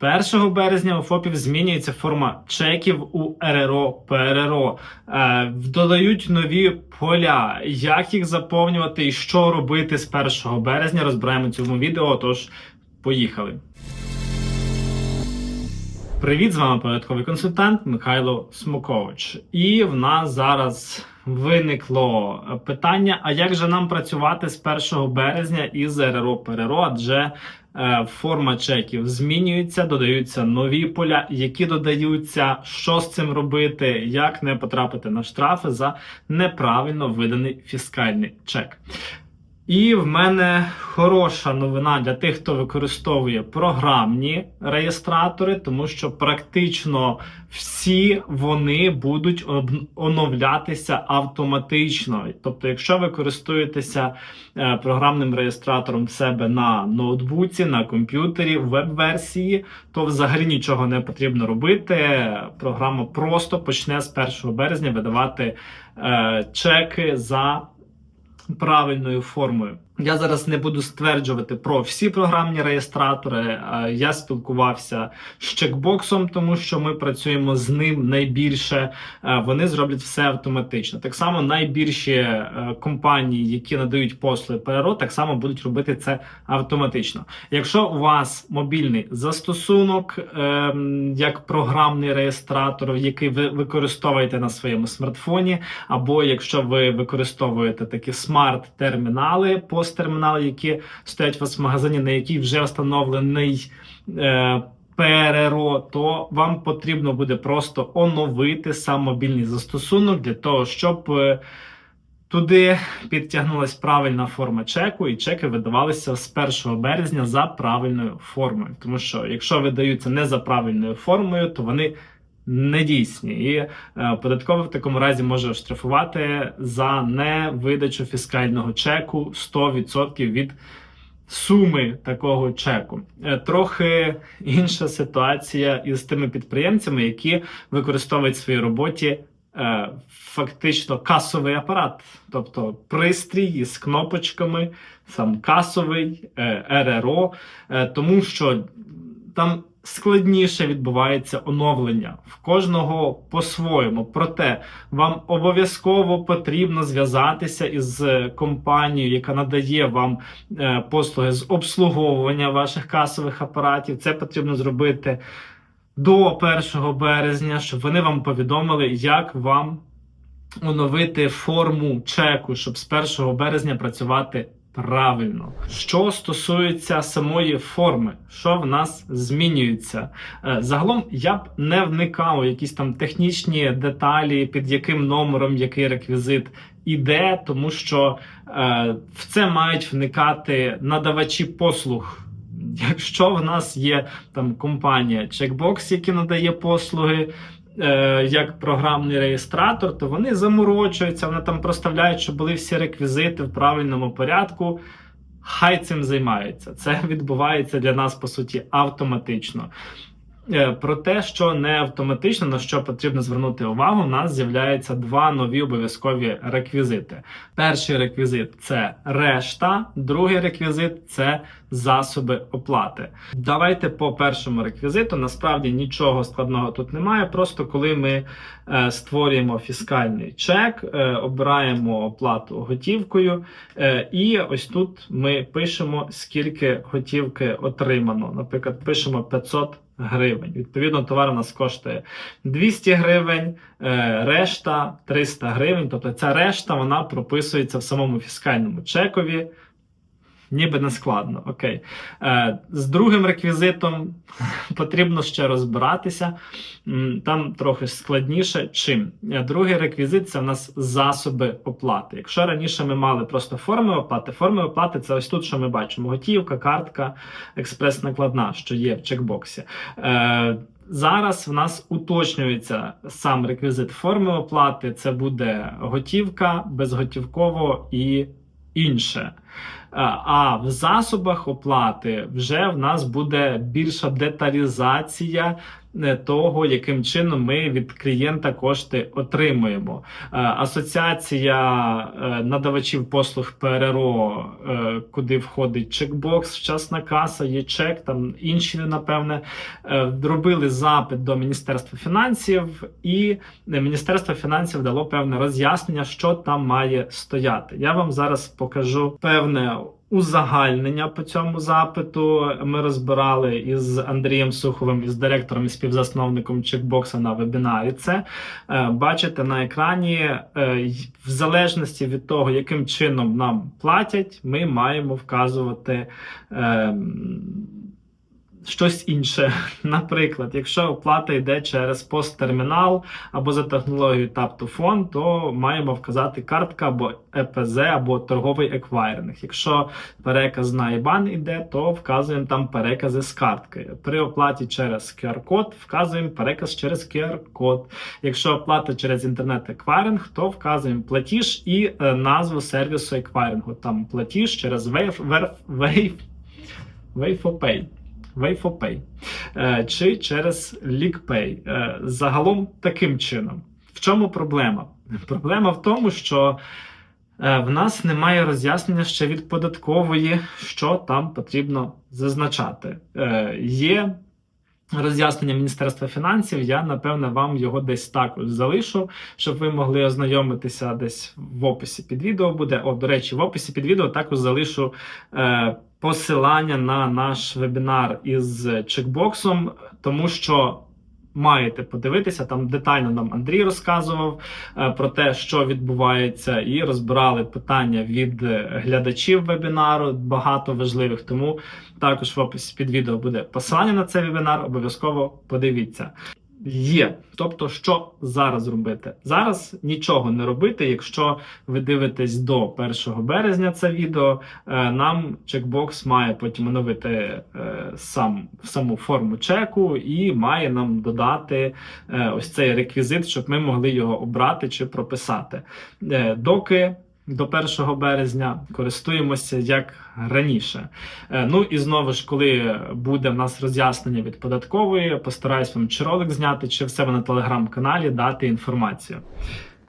1 березня у ФОПів змінюється форма чеків у РРО, ПРРО. Е, додають нові поля. Як їх заповнювати і що робити з 1 березня, розбираємо цьому відео. Тож поїхали. Привіт, з вами податковий консультант Михайло Смокович. І в нас зараз виникло питання: а як же нам працювати з 1 березня із РРО ПРРО? Адже е, форма чеків змінюється, додаються нові поля, які додаються, що з цим робити, як не потрапити на штрафи за неправильно виданий фіскальний чек. І в мене хороша новина для тих, хто використовує програмні реєстратори, тому що практично всі вони будуть оновлятися автоматично. Тобто, якщо ви користуєтеся е, програмним реєстратором в себе на ноутбуці, на комп'ютері, в веб-версії, то взагалі нічого не потрібно робити. Програма просто почне з 1 березня видавати е, чеки за правильною формою. Я зараз не буду стверджувати про всі програмні реєстратори. Е, Я спілкувався з чекбоксом, тому що ми працюємо з ним найбільше. Е, Вони зроблять все автоматично. Так само найбільші е, компанії, які надають послуги ПРО, так само будуть робити це автоматично. Якщо у вас мобільний застосунок, ем, як програмний реєстратор, який ви використовуєте на своєму смартфоні, або якщо ви використовуєте такі смарт-термінали, посттермінали, які стоять у вас в магазині, на який вже встановлений. Е, ПРРО, то вам потрібно буде просто оновити сам мобільний застосунок для того, щоб е, туди підтягнулась правильна форма чеку, і чеки видавалися з 1 березня за правильною формою. Тому що якщо видаються не за правильною формою, то вони недійсні. І е, податковий в такому разі може штрафувати за невидачу фіскального чеку 100% від суми такого чеку. Е, Трохи інша ситуація із тими підприємцями, які використовують в своїй роботі. е, Фактично касовий апарат, тобто пристрій із кнопочками, сам касовий РРО, тому що там складніше відбувається оновлення в кожного по-своєму. Проте вам обов'язково потрібно зв'язатися із е, компанією, яка надає вам е, послуги з обслуговування ваших касових апаратів. Це потрібно зробити до 1 березня, щоб вони вам повідомили, як вам оновити форму чеку, щоб з 1 березня працювати правильно. Що стосується самої форми, що в нас змінюється? Е, Загалом я б не вникав у якісь там технічні деталі, під яким номером який реквізит іде, тому що е, в це мають вникати надавачі послуг. Якщо в нас є там компанія Checkbox, яка надає послуги, як програмний реєстратор, то вони заморочуються, вони там проставляють, щоб були всі реквізити в правильному порядку. Хай цим займаються. Це відбувається для нас по суті автоматично. Е, Про те, що не автоматично, на що потрібно звернути увагу, у нас з'являються два нові обов'язкові реквізити. Перший реквізит це решта, другий реквізит це засоби оплати. Давайте по першому реквізиту. Насправді нічого складного тут немає. Просто коли ми е, створюємо фіскальний чек, е, обираємо оплату готівкою, е, і ось тут ми пишемо, скільки готівки отримано. Наприклад, пишемо 500 гривень. Відповідно, товар у нас коштує 200 гривень, е, решта 300 гривень. Тобто ця решта вона прописується в самому фіскальному чекові. Ніби не складно, окей. Е, з другим реквізитом потрібно ще розбиратися. Там трохи складніше. Чим? Е, Другий реквізит це в нас засоби оплати. Якщо раніше ми мали просто форми оплати, форми оплати це ось тут, що ми бачимо: готівка, картка, експрес-накладна, що є в чекбоксі. Е, Зараз в нас уточнюється сам реквізит форми оплати. Це буде готівка, безготівково і інше. А в засобах оплати вже в нас буде більша деталізація е, того, яким чином ми від клієнта кошти отримуємо. Е, Асоціація е, надавачів послуг ПРРО, е, куди входить чекбокс, вчасна каса, є чек, там інші, напевне, е, робили запит до Міністерства фінансів, і Міністерство фінансів дало певне роз'яснення, що там має стояти. Я вам зараз покажу певне. Узагальнення по цьому запиту ми розбирали із Андрієм Суховим, із директором і співзасновником чекбокса на вебінарі. Це Е, бачите на екрані, е, в залежності від того, яким чином нам платять, ми маємо вказувати. Щось інше, наприклад, якщо оплата йде через посттермінал або за технологією Tap to Phone, то маємо вказати картка або ЕПЗ, або торговий еквайринг. Якщо переказ на IBAN йде, то вказуємо там перекази з картки. При оплаті через QR-код вказуємо переказ через QR-код. Якщо оплата через інтернет-еквайринг, то вказуємо платіж і е, назву сервісу еквайрингу. Там платіж через Wave, Wave, Wave, Wave Wayfopay е, чи через LeakPay. Е, Загалом таким чином. В чому проблема? Проблема в тому, що е, в нас немає роз'яснення ще від податкової, що там потрібно зазначати. Є роз'яснення Міністерства фінансів. Я напевне вам його десь також залишу, щоб ви могли ознайомитися десь в описі під відео буде. О, до речі, в описі під відео також залишу посилання на наш вебінар із чекбоксом, тому що. Маєте подивитися, там детально нам Андрій розказував е, про те, що відбувається, і розбирали питання від глядачів вебінару, багато важливих. Тому також в описі під відео буде посилання на цей вебінар. Обов'язково подивіться. Є. Тобто, що зараз робити? Зараз нічого не робити. Якщо ви дивитесь до 1 березня це відео, е, нам чекбокс має потім оновити е, сам саму форму чеку і має нам додати е, ось цей реквізит, щоб ми могли його обрати чи прописати. Доки до 1 березня користуємося як раніше. Е, Ну і знову ж, коли буде в нас роз'яснення від податкової, постараюсь вам чи ролик зняти, чи в себе на телеграм-каналі дати інформацію.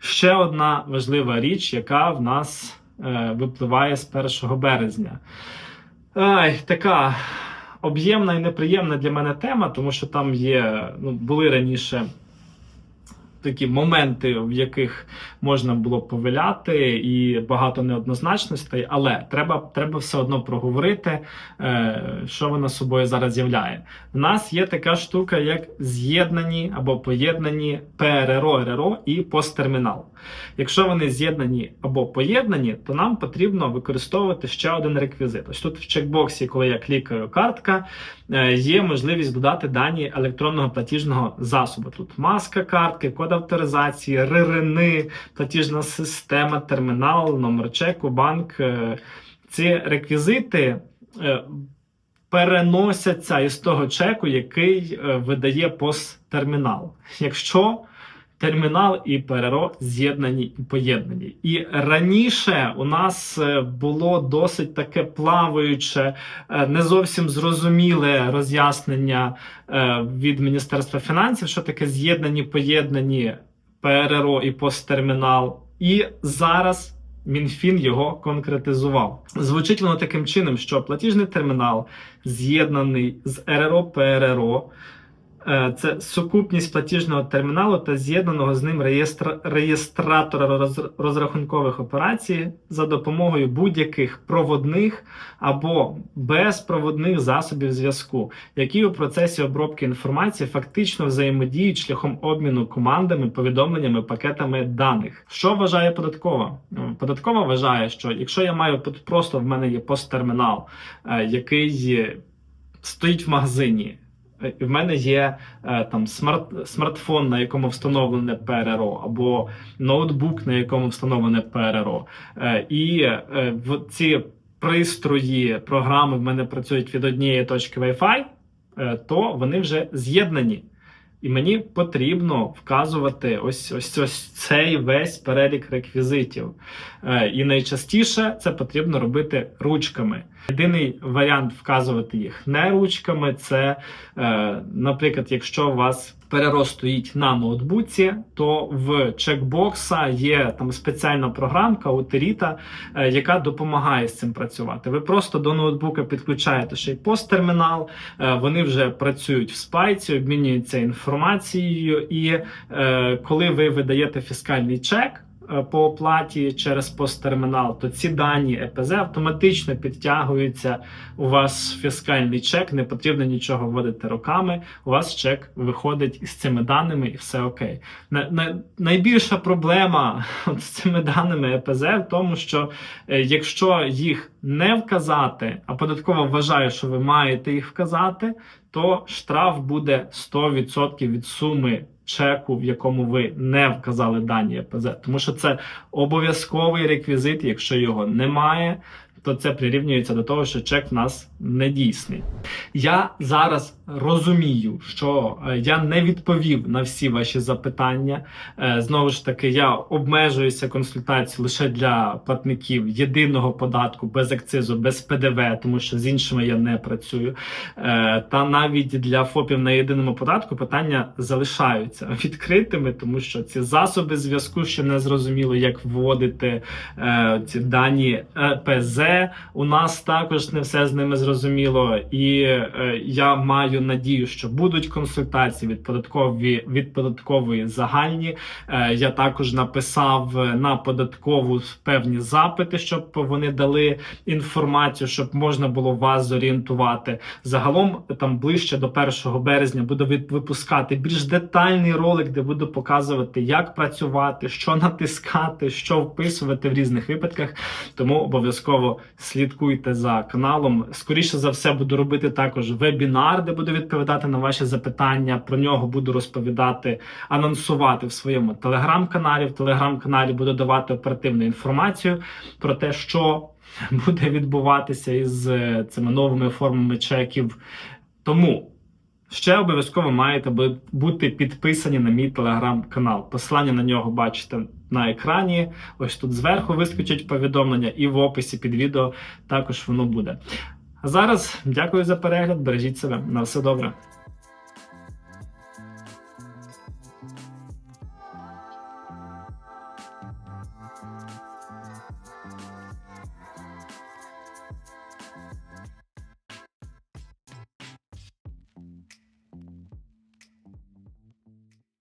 Ще одна важлива річ, яка в нас е, випливає з 1 березня. Ай, така об'ємна і неприємна для мене тема, тому що там є, ну, були раніше такі моменти, в яких можна було повиляти, і багато неоднозначностей, але треба, треба все одно проговорити, е, що вона собою зараз являє. В нас є така штука, як з'єднані або поєднані ПРРО, РРО і посттермінал. Якщо вони з'єднані або поєднані, то нам потрібно використовувати ще один реквізит. Ось тут в чекбоксі, коли я клікаю картка, є можливість додати дані електронного платіжного засобу. Тут маска картки, код авторизації, РРНи, платіжна система, термінал, номер чеку, банк. Е, Ці реквізити. е, Переносяться із того чеку, який е, видає посттермінал. Якщо термінал і ПРРО з'єднані і поєднані. І раніше у нас е, було досить таке плаваюче, е, не зовсім зрозуміле роз'яснення е, від Міністерства фінансів, що таке з'єднані, поєднані ПРРО і посттермінал. І зараз. Мінфін його конкретизував. Звучить воно таким чином, що платіжний термінал з'єднаний з РРО ПРРО. Е, Це сукупність платіжного терміналу та з'єднаного з ним реєстра... реєстратора роз- розрахункових операцій за допомогою будь-яких проводних або безпроводних засобів зв'язку, які у процесі обробки інформації фактично взаємодіють шляхом обміну командами, повідомленнями, пакетами даних. Що вважає податкова? Податкова вважає, що якщо я маю просто в мене є посттермінал, е, який стоїть в магазині. В мене є е, там смарт, смартфон, на якому встановлене ПРРО, або ноутбук, на якому встановлене ПРРО. Е, і е, ці пристрої, програми в мене працюють від однієї точки Wi-Fi, то вони вже з'єднані. І мені потрібно вказувати ось ось ось цей весь перелік реквізитів. І найчастіше це потрібно робити ручками. Єдиний варіант вказувати їх не ручками це, е, наприклад, якщо у вас перерост стоїть на ноутбуці, то в чекбокса є там спеціальна програмка Утеріта, е, яка допомагає з цим працювати. Ви просто до ноутбука підключаєте ще й посттермінал, е, вони вже працюють в спайці, обмінюються інформацією, і е, коли ви видаєте фіскальний чек. Е, По оплаті через посттермінал, то ці дані ЕПЗ автоматично підтягуються. У вас фіскальний чек, не потрібно нічого вводити руками. У вас чек виходить із цими даними, і все окей. На, на, найбільша проблема з цими даними ЕПЗ в тому, що е, якщо їх не вказати, а податкова вважає, що ви маєте їх вказати, то штраф буде 100% від суми чеку, в якому ви не вказали дані ЕПЗ. Тому що це обов'язковий реквізит. Якщо його немає, то це прирівнюється до того, що чек в нас не дійсний. Я зараз розумію, що е, я не відповів на всі ваші запитання. Е, Знову ж таки, я обмежуюся консультацією лише для платників єдиного податку без акцизу, без ПДВ, тому що з іншими я не працюю. Е, Та навіть для ФОПів на єдиному податку питання залишаються відкритими, тому що ці засоби зв'язку ще не зрозуміло, як вводити ці дані ПЗ. У нас також не все з ними зрозуміло, і е, я маю надію, що будуть консультації від податкові від податкової загальні. Е, я також написав на податкову певні запити, щоб вони дали інформацію, щоб можна було вас зорієнтувати. Загалом там ближче до 1 березня буду випускати більш детальний ролик, де буду показувати, як працювати, що натискати, що вписувати в різних випадках. Тому обов'язково слідкуйте за каналом. Скоріше за все, буду робити також вебінар, де буду відповідати на ваші запитання. Про нього буду розповідати, анонсувати в своєму телеграм-каналі. В телеграм-каналі буду давати оперативну інформацію про те, що буде відбуватися із е, цими новими формами чеків. Тому. Ще обов'язково маєте бу- бути підписані на мій телеграм-канал. Посилання на нього бачите на екрані. Ось тут зверху вискочить повідомлення, і в описі під відео також воно буде. А зараз дякую за перегляд. Бережіть себе. На все добре.